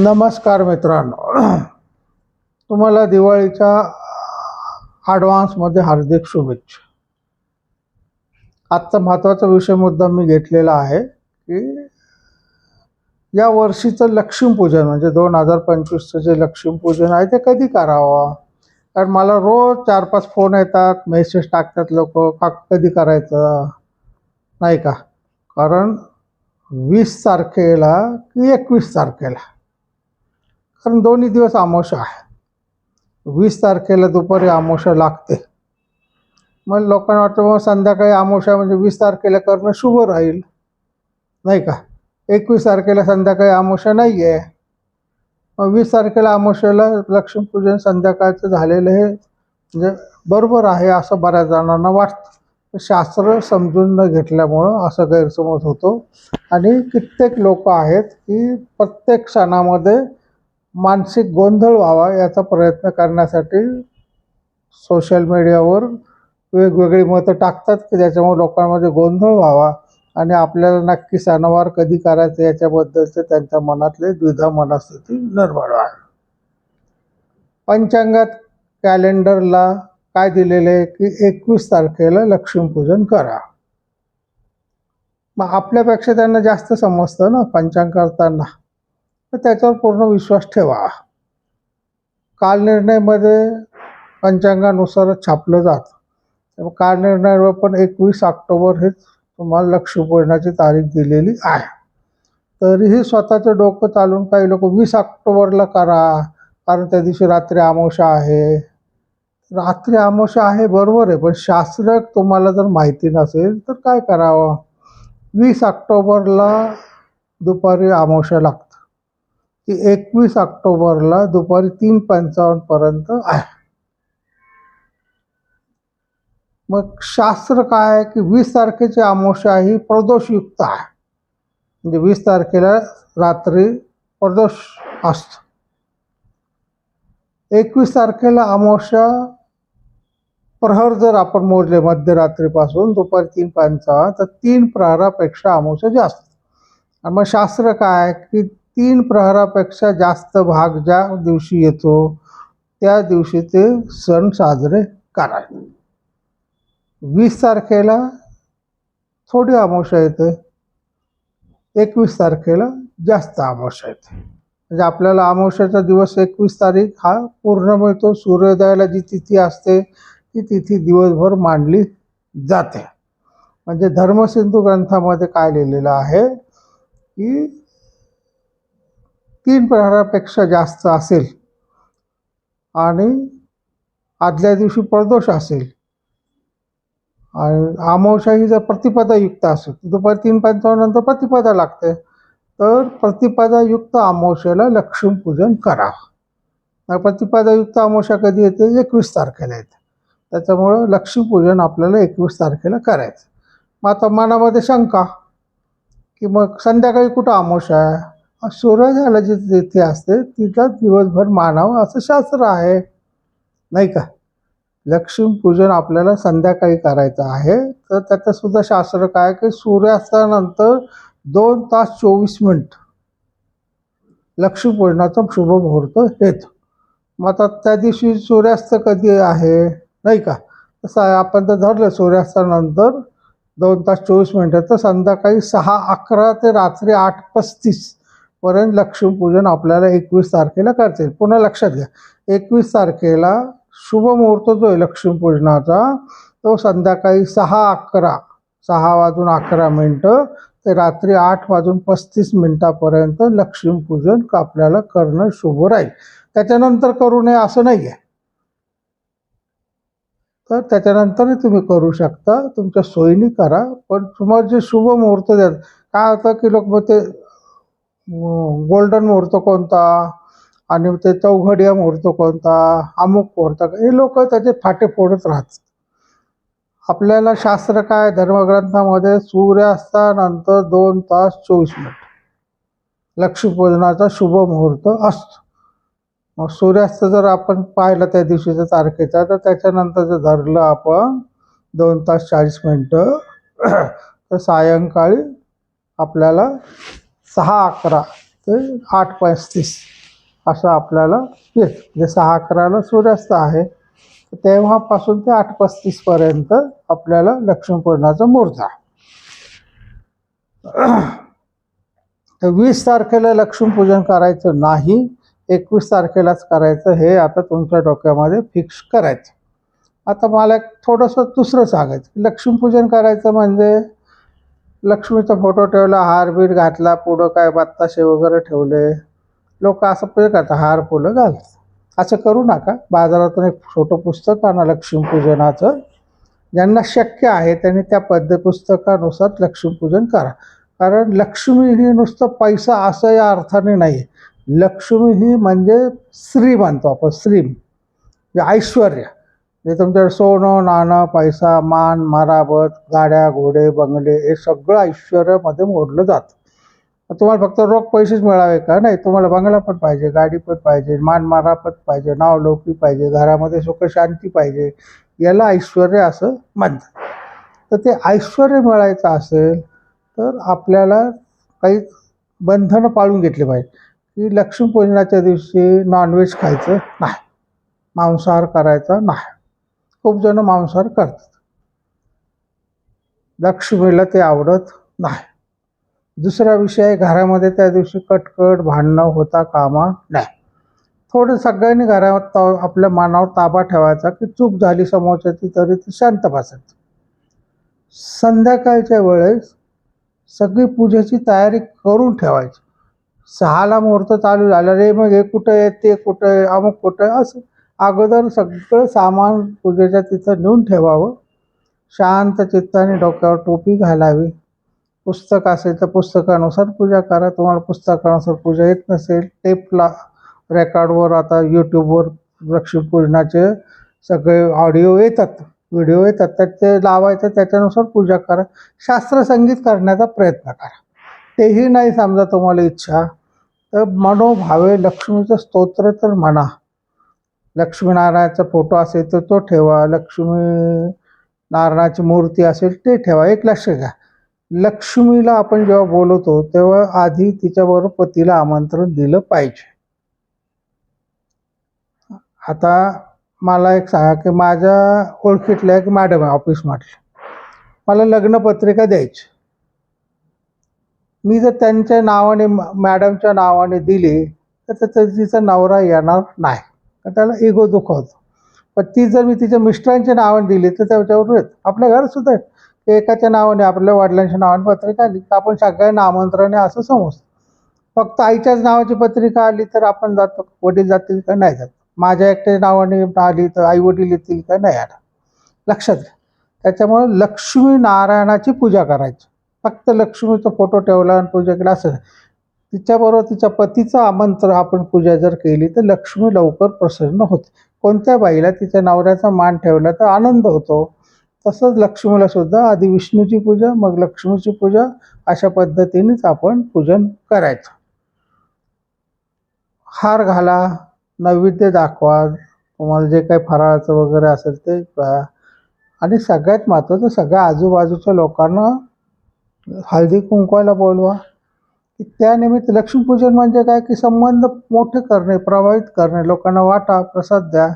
नमस्कार मित्रांनो. तुम्हाला दिवाळीच्या ॲडव्हान्समध्ये हार्दिक शुभेच्छा. आजचा महत्त्वाचा विषय मुद्दा मी घेतलेला आहे की या वर्षीचं लक्ष्मीपूजन म्हणजे दोन हजार पंचवीसचं जे लक्ष्मीपूजन आहे ते कधी करावं? कारण मला रोज चार पाच फोन येतात मेसेज टाकतात लोक का कधी करायचं? नाही का? कारण वीस तारखेला की एकवीस तारखेला. कारण दोन्ही दिवस आमोशा आहे. वीस तारखेला दुपारी आमोशा लागते. मग लोकांना वाटतं मग संध्याकाळी आमोशा म्हणजे वीस तारखेला करणं शुभ राहील. नाही का? एकवीस तारखेला संध्याकाळी आमोशा नाही आहे मग वीस तारखेला आमोशाला लक्ष्मीपूजन संध्याकाळचं झालेलं हे म्हणजे बरोबर आहे असं बऱ्याच जणांना वाटतं. शास्त्र समजून न घेतल्यामुळं असं गैरसमज होतो. आणि कित्येक लोक आहेत की प्रत्येक सणामध्ये मानसिक गोंधळ व्हावा याचा प्रयत्न करण्यासाठी सोशल मीडियावर वेगवेगळी मतं टाकतात की ज्याच्यामुळे लोकांमध्ये गोंधळ व्हावा आणि आपल्याला नक्की सणवार कधी करायचं याच्याबद्दलचे त्यांच्या मनातले द्विधा मनस्थिती निर्माण आहे पंचांगात कॅलेंडरला काय दिलेलं आहे की एकवीस तारखेला लक्ष्मीपूजन करा. मग आपल्यापेक्षा त्यांना जास्त समजतं ना पंचांग करताना. तर त्याच्यावर पूर्ण विश्वास ठेवा. कालनिर्णयमध्ये पंचांगानुसारच छापलं जातं. त्यामुळे काल पण एकवीस ऑक्टोबर हेच तुम्हाला लक्ष्मीपूजनाची तारीख दिलेली आहे. तरीही स्वतःचं डोकं चालून काही लोक वीस ऑक्टोबरला करा कारण त्या दिवशी रात्री अमावस्या आहे. रात्री अमावस्या आहे बरोबर आहे पण शास्त्र तुम्हाला जर माहिती नसेल तर काय करावं? वीस ऑक्टोबरला दुपारी अमावस्या लागतो ती एकवीस ऑक्टोबरला दुपारी तीन पंचावन्नपर्यंत आहे. मग शास्त्र काय आहे की वीस तारखेची अमावस्या ही प्रदोषयुक्त आहे. म्हणजे वीस तारखेला रात्री प्रदोष असतो. एकवीस तारखेला अमावस्या प्रहर जर आपण मोजले मध्यरात्रीपासून दुपारी तीन पंचावन्न तर तीन प्रहरापेक्षा अमावस्या जास्त. मग शास्त्र काय आहे की तीन प्रहरापेक्षा जास्त भाग ज्या दिवशी येतो त्या दिवशी ते सण साजरे करावे. वीस तारखेला थोडी अमावस्या येते. एकवीस तारखेला जास्त अमावस्या येते. म्हणजे आपल्याला अमावस्याचा दिवस एकवीस तारीख हा पूर्ण मिळतो. सूर्योदयाला जी तिथी असते ती तिथी दिवसभर मांडली जाते. म्हणजे धर्मसिंधू ग्रंथामध्ये काय लिहिलेलं आहे की तीन प्रहरापेक्षा जास्त असेल. आणि आदल्या दिवशी प्रदोष असेल. आणि अमावस्या ही जर प्रतिपदायुक्त असेल तर दुपारी तीन पंचावन्नंतर प्रतिपदा लागते. तर प्रतिपदायुक्त अमावस्याला लक्ष्मीपूजन करा प्रतिपदायुक्त अमावस्या कधी येते? एकवीस तारखेला येते. त्याच्यामुळं लक्ष्मीपूजन आपल्याला एकवीस तारखेला करायचं. मग आता मनामध्ये शंका की मग संध्याकाळी कुठं अमावस्या आहे? सूर्योदयाला जी तिथे असते तिथं दिवसभर मानावं असं शास्त्र आहे. नाही का? लक्ष्मीपूजन आपल्याला संध्याकाळी करायचं आहे तर त्याचंसुद्धा शास्त्र काय की सूर्यास्तानंतर दोन तास चोवीस मिनिट लक्ष्मीपूजनाचा शुभ मुहूर्त येतो. मग आता त्या दिवशी सूर्यास्त कधी आहे? नाही का? तसं आहे आपण तर धरलं सूर्यास्तानंतर दोन तास चोवीस मिनटं तर संध्याकाळी सहा अकरा ते रात्री आठ पस्तीस पर्यंत लक्ष्मीपूजन आपल्याला एकवीस तारखेला करता येईल. पुन्हा लक्षात घ्या एकवीस तारखेला शुभ मुहूर्त जो आहे लक्ष्मीपूजनाचा तो संध्याकाळी सहा अकरा सहा वाजून अकरा मिनटं ते रात्री आठ वाजून पस्तीस मिनटापर्यंत लक्ष्मीपूजन आपल्याला करणं शुभ राहील. त्याच्यानंतर करू नये असं नाही आहे तर त्याच्यानंतरही तुम्ही करू शकता तुमच्या सोयीने करा पण तुम्हाला जे शुभ मुहूर्त द्या काय होतं की लोक मग ते गोल्डन मुहूर्त कोणता? आणि ते चौघडिया मुहूर्त कोणता? अमुक मुहूर्त हे लोक त्याचे फाटे फोडत राहतात. आपल्याला शास्त्र काय? धर्मग्रंथामध्ये सूर्यास्तानंतर दोन तास चोवीस मिनिट. लक्ष्मीपूजनाचा शुभ मुहूर्त असतो. मग सूर्यास्त जर आपण पाहिलं त्या दिवशीच्या तारखेचा तर त्याच्यानंतर जर धरलं आपण दोन तास चाळीस मिनटं तर सायंकाळी आपल्याला सहा अकरा ते आठ पस्तीस असं आपल्याला येत. जे म्हणजे सहा अकराला सूर्यास्त आहे तेव्हापासून ते आठ पस्तीसपर्यंत आपल्याला लक्ष्मीपूजनाचा मुहूर्त तर वीस तारखेला लक्ष्मीपूजन करायचं नाही एकवीस तारखेलाच करायचं हे आता तुमच्या डोक्यामध्ये फिक्स करायचं. आता मला एक थोडंसं दुसरं सांगायचं. लक्ष्मीपूजन करायचं म्हणजे लक्ष्मीचा फोटो ठेवला हार बीर घातला पुढं काय बत्ताशे वगैरे ठेवले. लोक असं पूजा करतात हार फुलं घालतात. असं करू नका. बाजारातून एक छोटं पुस्तक आणा लक्ष्मीपूजनाचं. ज्यांना शक्य आहे त्यांनी त्या पद्यपुस्तकानुसार लक्ष्मीपूजन करा. कारण लक्ष्मी ही नुसतं पैसा असं या अर्थाने नाही आहे लक्ष्मी ही म्हणजे श्री मानतो आपण श्री म्हणजे ऐश्वर्य. हे तुमच्याकडे सोनं नाणं पैसा मान मारावत गाड्या घोडे बंगले हे सगळं ऐश्वर्यामध्ये मोडलं जातं. तुम्हाला फक्त रोख पैसेच मिळावे का? नाही तुम्हाला बंगला पण पाहिजे गाडी पण पाहिजे मान मारापत पाहिजे नाव लौकी पाहिजे घरामध्ये सुख शांती पाहिजे याला ऐश्वर्य असं म्हणतात. तर ते ऐश्वर्य मिळायचं असेल तर आपल्याला काही बंधनं पाळून घेतले पाहिजे. की लक्ष्मीपूजनाच्या दिवशी नॉनव्हेज खायचं नाही. मांसाहार करायचा नाही. खूप जण मांसाहार करतात. लक्ष्मीला ते आवडत नाही. दुसरा विषय घरामध्ये त्या दिवशी कटकट भांडणं होता कामा नाही. थोडं सगळ्यांनी घरात आपल्या मनावर ताबा ठेवायचा की चूक झाली समोरच्याची तरी ती शांत बसायचं. संध्याकाळच्या वेळेस सगळी पूजेची तयारी करून ठेवायची. सहाला मुहूर्त चालू झाला रे मग हे कुठं आहे? ते कुठं आहे? अमुक कुठं आहे? असं अगोदर सगळं सामान पूजेच्या तिथं नेऊन ठेवावं. शांत चित्ताने डोक्यावर टोपी घालावी. पुस्तक असेल तर पुस्तकानुसार पूजा करा. तुम्हाला पुस्तकानुसार पूजा येत नसेल टेपला रेकॉर्डवर आता यूट्यूबवर लक्ष्मीपूजनाचे सगळे ऑडिओ येतात व्हिडिओ येतात तर ते लावायचं त्याच्यानुसार पूजा करा. शास्त्रसंगीत करण्याचा प्रयत्न करा. तेही नाही समजा तुम्हाला इच्छा तर मनोभावे लक्ष्मीचं स्तोत्र तर म्हणा. लक्ष्मीनारायणाचा फोटो असेल तर तो ठेवा. लक्ष्मी नारायणाची मूर्ती असेल ते ठेवा. एक लक्ष घ्या. लक्ष्मीला आपण जेव्हा बोलवतो तेव्हा आधी तिच्याबरोबर पतीला आमंत्रण दिलं पाहिजे. आता मला एक सांगा की माझ्या ओळखीतल्या एक मॅडम आहे ऑफिसमधल्या मला लग्नपत्रिका द्यायची. मी जर त्यांच्या नावाने म- मॅडमच्या नावाने दिली तर तिचा नवरा येणार नाही. तर त्याला इगो दुखवतो पण ती जर मी तिच्या मिस्टरांची नावाने दिली तर त्याच्यावर येत. आपल्या घरात सुद्धा की एकाच्या नावाने आपल्या वडिलांच्या नावाने पत्रिका आली तर आपण सगळ्यांना आमंत्रण आहे असं समजतो. फक्त आईच्याच नावाची पत्रिका आली तर आपण जातो. वडील जातील का? नाही जात. माझ्या एकट्या नावाने आली तर आई वडील येतील का? नाही आला. लक्षात घ्या. त्याच्यामुळे लक्ष्मी नारायणाची पूजा करायची. फक्त लक्ष्मीचा फोटो ठेवला आणि पूजा केला असं तिच्याबरोबर तिच्या पतीचं आमंत्रण आपण पूजा जर केली तर लक्ष्मी लवकर प्रसन्न होते. कोणत्या बाईला तिच्या नवऱ्याचा मान ठेवला तर आनंद होतो? तसंच लक्ष्मीला सुद्धा आधी विष्णूची पूजा मग लक्ष्मीची पूजा अशा पद्धतीनेच आपण पूजन करायचं. हार घाला नैवेद्य दाखवा तुम्हाला जे काही फराळाचं वगैरे असेल ते आणि सगळ्यात महत्त्वाचं सगळ्या आजूबाजूच्या लोकांना हळदी कुंकवायला बोलवा. की त्यानिमित्त लक्ष्मीपूजन म्हणजे काय? की संबंध मोठे करणे प्रभावित करणे. लोकांना वाटा प्रसाद द्या.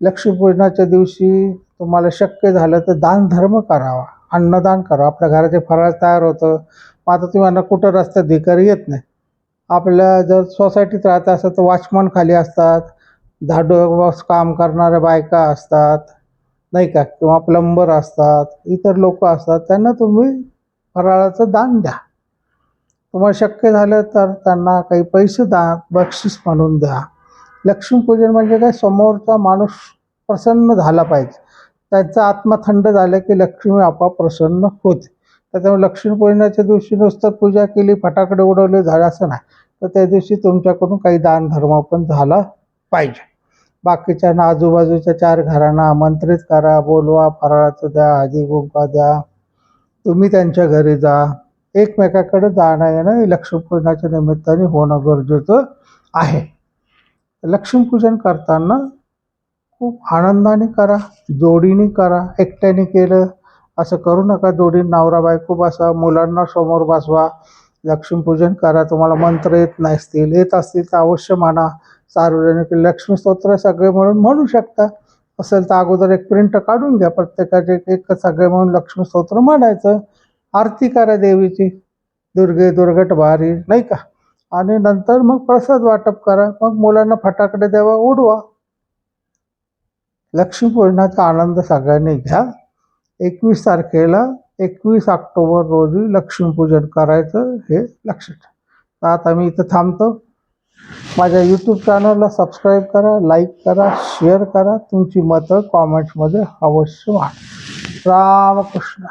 लक्ष्मीपूजनाच्या दिवशी तुम्हाला शक्य झालं तर दानधर्म करावा. अन्नदान करावं आपल्या घराचे फराळ तयार होतं. मग आता तुम्हाला कुठं रस्त्यात भिकारी येत नाही? आपल्या जर सोसायटीत राहत असेल तर वॉचमन खाली असतात. झाडू काम करणाऱ्या बायका असतात. नाही का? किंवा प्लंबर असतात. इतर लोक असतात. त्यांना तुम्ही फराळाचं दान द्या. तुम्हाला शक्य झालं तर त्यांना काही पैसे द्या बक्षीस म्हणून द्या. लक्ष्मीपूजन म्हणजे काय? समोरचा माणूस प्रसन्न झाला पाहिजे. त्यांचा आत्मा थंड झाला की लक्ष्मी आपोआप प्रसन्न होते. त्याच्यामुळे लक्ष्मीपूजनाच्या दिवशी नुसतं पूजा केली फटाकडे उडवले झालं असं नाही. तर त्या दिवशी तुमच्याकडून काही दानधर्म पण झाला पाहिजे. बाकीच्यांना आजूबाजूच्या चार घरांना आमंत्रित करा बोलवा फराळाचं द्या आधी गुंका द्या. तुम्ही त्यांच्या घरी जा. एकमेकाकडे जाणं येणं लक्ष्मीपूजनाच्या निमित्ताने होणं गरजेचं आहे. लक्ष्मीपूजन करताना खूप आनंदाने करा जोडीने करा एकट्याने केलं असं करू नका. जोडी नवरा बायको बसा मुलांना समोर बसवा. लक्ष्मीपूजन करा. तुम्हाला मंत्र येत नसतील येत असतील तर अवश्य म्हणा. सार्वजनिक लक्ष्मी स्तोत्र सगळे म्हणून म्हणू शकता. असेल तर अगोदर एक प्रिंट काढून घ्या. प्रत्येकाचे एक- एक सगळे म्हणून लक्ष्मी स्तोत्र म्हणायचं आरती करा देवीची. दुर्गे दुर्गट भारी नाही का? आणि नंतर मग प्रसाद वाटप करा. मग मुलांना फटाकडे द्यावा उडवा. लक्ष्मीपूजनाचा आनंद सगळ्यांनी घ्या. एकवीस तारखेला एकवीस ऑक्टोबर रोजी लक्ष्मीपूजन करायचं हे लक्षात ठेवा. तर आता मी इथं थांबतो. माझ्या यूट्यूब चॅनलला सबस्क्राईब करा लाईक करा शेअर करा. तुमची मतं कॉमेंट्समध्ये अवश्य वाढ. रामकृष्ण.